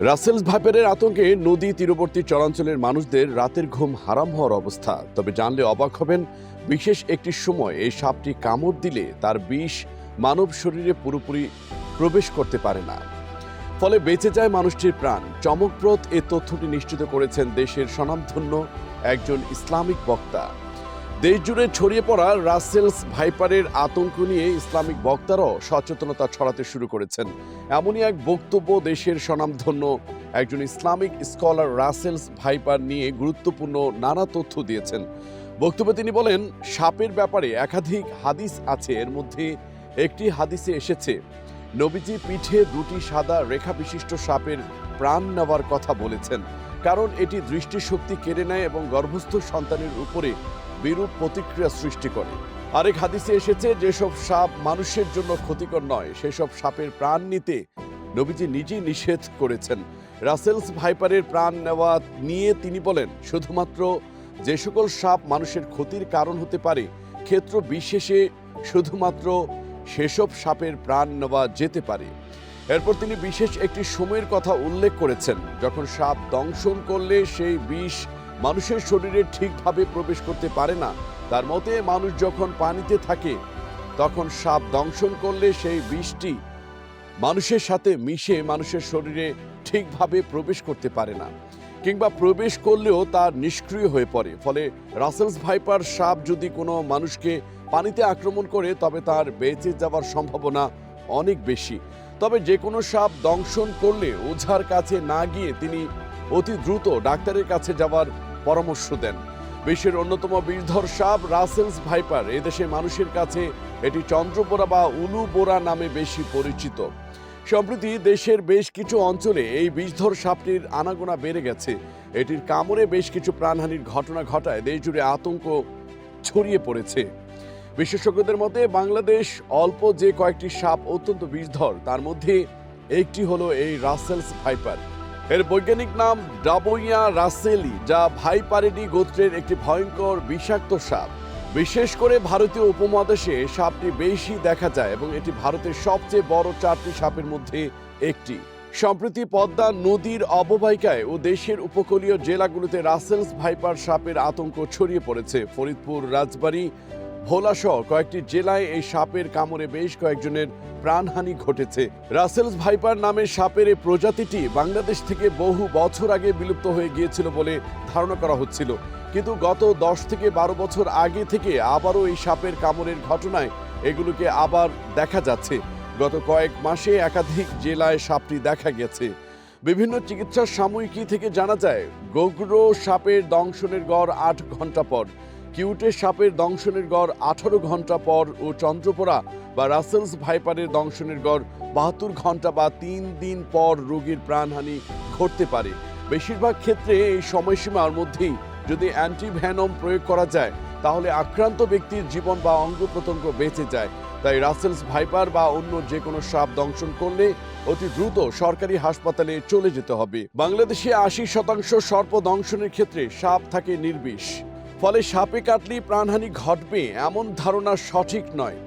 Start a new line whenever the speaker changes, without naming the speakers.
রাসেলস ভাইপারের আতঙ্কে নদী তীরবর্তী চরাঞ্চলের মানুষদের রাতের ঘুম হারাম হওয়ার অবস্থা। তবে জানলে অবাক হবেন, বিশেষ একটি সময় এই সাপটি কামড় দিলে তার বিষ মানব শরীরে পুরোপুরি প্রবেশ করতে পারে না। ফলে বেঁচে যায় মানুষটির প্রাণ। চমকপ্রদ এ তথ্যটি নিশ্চিত করেছেন দেশের স্বনামধন্য একজন ইসলামিক বক্তা। দেশজুড়ে ছড়িয়ে পড়া রাসেলস ভাইপারের আতঙ্ক নিয়ে ইসলামিক বক্তারাও সচেতনতা ছড়াতে শুরু করেছেন। এমনই এক বক্তব্য দেশের স্বনামধন্য। একজন ইসলামিক স্কলার রাসেলস ভাইপার নিয়ে গুরুত্বপূর্ণ নানা তথ্য দিয়েছেন। বক্তব্যে তিনি বলেন, সাপের ব্যাপারে একাধিক হাদিস আছে, এর মধ্যে একটি হাদিসে এসেছে, নবীজি পিঠে দুটি সাদা রেখা বিশিষ্ট সাপের প্রাণ নেওয়ার কথা বলেছেন। কারণ এটি দৃষ্টিশক্তি কেড়ে নেয় এবং গর্ভস্থ সন্তানের উপরে বিরূপ প্রতিক্রিয়া সৃষ্টি করে। আরেক হাদিসে এসেছে, যেসব সাপ মানুষের জন্য ক্ষতিকর নয়, সেসব সাপের প্রাণ নিতে নবীজি নিজেই নিষেধ করেছেন। রাসেলস ভাইপারের প্রাণ নেওয়া নিয়ে তিনি বলেন, শুধুমাত্র যে সকল সাপ মানুষের ক্ষতির কারণ হতে পারে, ক্ষেত্র বিশেষে শুধুমাত্র সেসব সাপের প্রাণ নেওয়া যেতে পারে। এরপর তিনি বিশেষ একটি সময়ের কথা উল্লেখ করেছেন, যখন সাপ দংশন করলে সেই বিষ মানুষের শরীরে ঠিকভাবে প্রবেশ করতে পারে না। তার মতে, মানুষ যখন পানিতে থাকে, তখন সাপ দংশন করলে সেই বিষটি মানুষের সাথে মিশে মানুষের শরীরে ঠিকভাবে প্রবেশ করতে পারে না, কিংবা প্রবেশ করলেও তার নিষ্ক্রিয় হয়ে পড়ে। ফলে রাসেলস ভাইপার সাপ যদি কোনো মানুষকে পানিতে আক্রমণ করে, তবে তার বেঁচে যাওয়ার সম্ভাবনা অনেক বেশি। তবে যে কোনো সাপ দংশন করলে ওঝার কাছে না গিয়ে তিনি অতি দ্রুত ডাক্তারের কাছে যাওয়ার পরামর্শ দেন। বিশ্বের অন্যতম বিষধর সাপ রাসেলস ভাইপার এদেশে মানুষের কাছে এটি চন্দ্রপোড়া বা উলু বোরা নামে বেশি পরিচিত। সম্প্রতি দেশের বেশ কিছু অঞ্চলে এই বিষধর সাপটির আনাগোনা বেড়ে গেছে। এটির কামড়ে বেশ কিছু প্রাণহানির ঘটনা ঘটায়, দেশ জুড়ে আতঙ্ক ছড়িয়ে পড়েছে। বিশেষজ্ঞদের মতে, বাংলাদেশ অল্প যে কয়েকটি সাপ অত্যন্ত বিষধর তার মধ্যে একটি হলো এই রাসেলস ভাইপার। এর বৈজ্ঞানিক নাম ডাবোইয়া রাসেলি, যা ভাইপারেডি গোত্রের একটি ভয়ঙ্কর বিষাক্ত সাপ। বিশেষ করে ভারতীয় উপমহাদেশে সাপটি বেশি দেখা যায় এবং এটি ভারতের সবচেয়ে বড় চারটি সাপের মধ্যে একটি। সম্প্রতি পদ্মা নদীর অববাহিকায় ও দেশের উপকূলীয় জেলাগুলোতে রাসেলস ভাইপার সাপের আতঙ্ক ছড়িয়ে পড়েছে। ফরিদপুর, রাজবাড়ী ভোলাসহ কয়েকটি জেলায় এই সাপের কামড়ে বেশ কয়েকজনের প্রাণহানি ঘটেছে। রাসেলস ভাইপার নামের সাপের এই প্রজাতিটি বাংলাদেশ থেকে বহু বছর আগে বিলুপ্ত হয়ে গিয়েছিল বলে ধারণা করা হচ্ছিল। কিন্তু গত দশ থেকে বারো বছর আগে থেকে আবারও এই সাপের কামড়ের ঘটনায় এগুলোকে আবার দেখা যাচ্ছে। গত কয়েক মাসে একাধিক জেলায় সাপটি দেখা গেছে। বিভিন্ন চিকিৎসা সাময়িকী থেকে জানা যায়, গোগ্রো সাপের দংশনের গড় আট ঘণ্টা পর। কিউটের সাপের দংশনের গড় আঠারো ঘণ্টা পর ও চন্দ্রপোড়া বা রাসেলস ভাইপারের দংশনের গড় বাহাত্তর ঘণ্টা বা তিন দিন পর রোগীর প্রাণহানি ঘটতে পারে। বেশিরভাগ ক্ষেত্রে এই সময়সীমার মধ্যেই যদি অ্যান্টিভ্যানম প্রয়োগ করা যায়, তাহলে আক্রান্ত ব্যক্তির জীবন বা অঙ্গ প্রত্যঙ্গ বেঁচে যায়। তাই রাসেলস ভাইপার বা অন্য যে কোনো সাপ দংশন করলে অতি দ্রুত সরকারি হাসপাতালে চলে যেতে হবে। বাংলাদেশে আশি শতাংশ সর্প দংশনের ক্ষেত্রে সাপ থাকে নির্বিষ। ফলে সাপে কাটলেই প্রাণহানি ঘটবে এমন ধারণা সঠিক নয়।